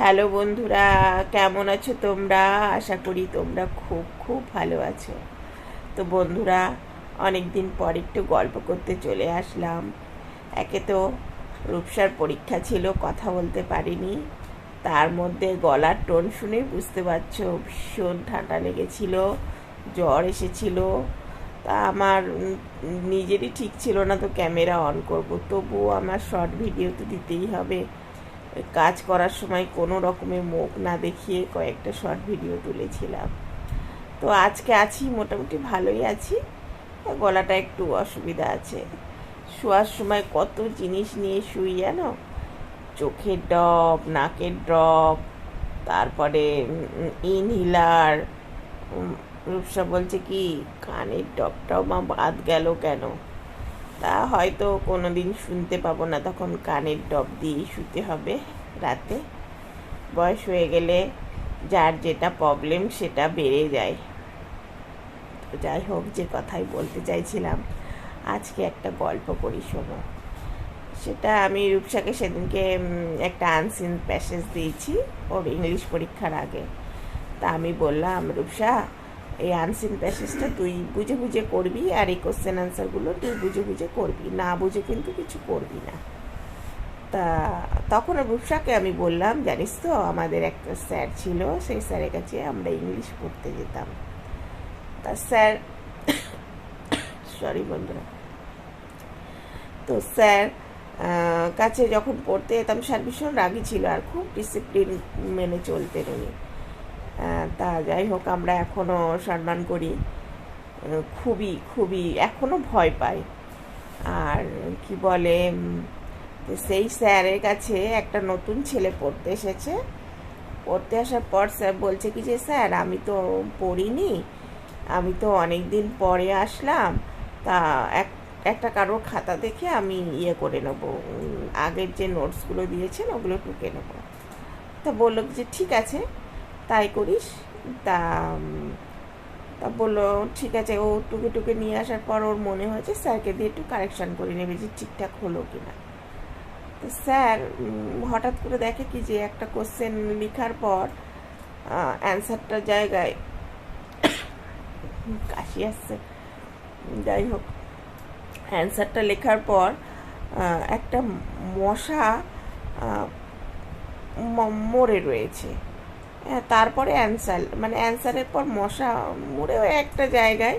Hello বন্ধুরা, কেমন আছো তোমরা? আশা করি তোমরা খুব খুব ভালো আছো। তো বন্ধুরা অনেক দিন পর একটু গল্প করতে চলে আসলাম। একে তো রূপসার পরীক্ষা ছিল, কথা বলতে পারিনি। তার মধ্যে গলার টোন শুনে বুঝতে পারছ, ভীষণ ঠান্ডা লেগেছিল, জ্বর এসেছিল। তা আমার নিজেরই ঠিক ছিল না, তো ক্যামেরা অন করব। তবুও আমার শর্ট ভিডিও তো দিতেই হবে। কাজ করার সময় কোনো রকমের মুখ না দেখিয়ে কয়েকটা শর্ট ভিডিও তুলেছিলাম। তো আজকে আছি, মোটামুটি ভালোই আছি। গলাটা একটু অসুবিধা আছে। শোয়ার সময় কত জিনিস নিয়ে শুই জানো? চোখের ড্রপ নাকের ড্রপ তারপরে ইনহিলার রূপসা বলছে কি, কানের ডপটাও মা বাদ গেল কেন? তা হয়তো কোনো দিন শুনতে পাবো না, তখন কানের ডব দিয়েই শুতে হবে রাতে। বয়স হয়ে গেলে যার যেটা প্রবলেম সেটা বেড়ে যায়। তো যাই হোক, যে কথাই বলতে চাইছিলাম, আজকে একটা গল্প করি, শোনো। সেটা আমি রূপসাকে সেদিনকে একটা আনসিন প্যাসেজ দিয়েছি, ওর ইংলিশ পরীক্ষার আগে। তা আমি বললাম, রূপসা এই আনসিন প্যাসেজটা তুই বুঝে বুঝে করবি আর এই কোশ্চেন আনসারগুলো তুই বুঝে বুঝে করবি। না বুঝে কিন্তু কিছু করবি না। তা তখন রূপসাকে আমি বললাম, জানিস তো, আমাদের একটা স্যার ছিল, সেই স্যারের কাছে আমরা ইংলিশ পড়তে যেতাম। তা স্যার সরি বন্ধুরা। তো স্যার কাছে যখন পড়তে যেতাম স্যার ভীষণ রাগী ছিল আর খুব ডিসিপ্লিন মেনে চলতেন উনি। তা যাই হোক, আমরা এখনও সম্মান করি। খুবই খুবই এখনও ভয় পাই। আর কি বলে সেই স্যারের কাছে একটা নতুন ছেলে পড়তে এসেছে। পড়তে আসার পর স্যার বলছে কি যে, স্যার, আমি তো পড়িনি, আমি তো অনেক দিন পরে আসলাম। তা এক, একটা কারোর খাতা দেখে আমি ইয়ে করে নেব। আগের যে নোটসগুলো দিয়েছেন, ওগুলো টুকে নেব। তা বলল যে, ঠিক আছে। তাই করিস। তা তা বলল, ঠিক আছে, ও টুকে টুকে নিয়ে আসার পর ওর মনে হয়েছে স্যারকে দিয়ে একটু কারেকশান করে নেবে যে ঠিকঠাক হলো কি না তো স্যার হঠাৎ করে দেখে কি যে একটা কোশ্চেন লেখার পর অ্যান্সারটার জায়গায় কাশি আসছে। যাই হোক অ্যান্সারটা লেখার পর একটা মশা মরে রয়েছে। তারপরে অ্যান্সার। মানে অ্যান্সারের পর মশা মরেও একটা জায়গায়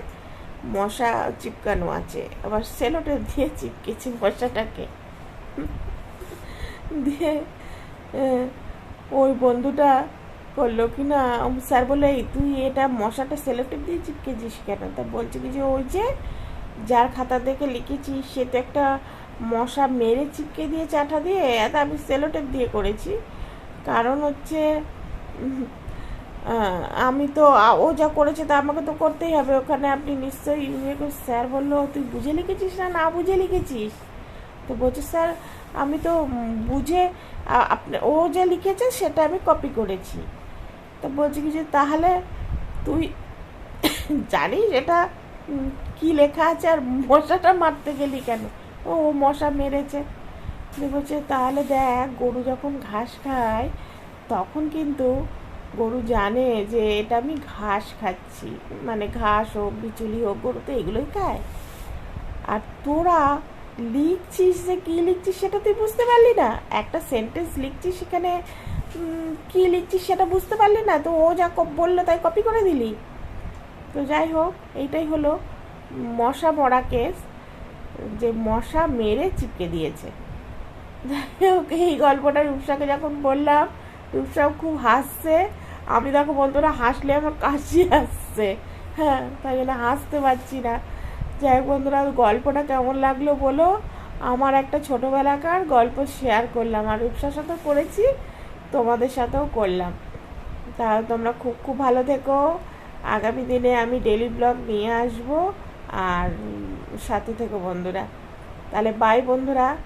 মশা চিপকানো আছে। আবার সেলোটে দিয়ে চিপকেছি মশাটাকে। দিয়ে ওই বন্ধুটা করল কি না স্যার বলে "এই, তুই এটা মশাটা সেলোটেপ দিয়ে চিপকেছিস কেন? তা বলছে কি যে ওই যে যার খাতা দেখে লিখেছিস সে তো একটা মশা মেরে চিপকে দিয়ে চাটা দিয়ে আমি সেলোটেপ দিয়ে করেছি। কারণ হচ্ছে আমি তো ও যা করেছে তা আমাকে তো করতেই হবে। ওখানে আপনি নিশ্চয়ই ইয়ে স্যার বলল, তুই বুঝে লিখেছিস না না বুঝে লিখেছিস? তো বলছে, স্যার, আমি তো বুঝে আপনি, ও যে লিখেছে সেটা আমি কপি করেছি। তো বলছি কি যে, তাহলে তুই জানিস এটা কি লেখা আছে আর মশাটা মারতে গেলি কেন? ও মশা মেরেছে। বলছে, তাহলে দেখ, গরু যখন ঘাস খায় তখন কিন্তু গরু জানে যে এটা আমি ঘাস খাচ্ছি। মানে ঘাস হোক, বিচুলি হোক, গরু তো এগুলোই খায়। আর তোরা লিখছিস যে কি লিখছিস সেটা তুই বুঝতে পারলি না। একটা সেন্টেন্স লিখছিস সেখানে কি লিখছিস সেটা বুঝতে পারলি না। তো ও যা বলল তাই কপি করে দিলি। তো যাই হোক, এইটাই হলো মশা মরা কেস যে মশা মেরে চিপকে দিয়েছে। যাই হোক, এই গল্পটা রূপসাকে যখন বললাম রূপসাও খুব হাসছে। আমি দেখো বন্ধুরা হাসলে আমার কাশি আসছে। হ্যাঁ তাই জন্য হাসতে পারছি না। যাই হোক বন্ধুরা, গল্পটা কেমন লাগল বলো? আমার একটা ছোটোবেলাকার গল্প শেয়ার করলাম আর রূপসার সাথেও করেছি, তোমাদের সাথেও করলাম। তাহলে তোমরা খুব খুব ভালো থেকো। আগামী দিনে আমি ডেলি ব্লগ নিয়ে আসব। আর সাথে থেকো বন্ধুরা। তাহলে বাই বন্ধুরা।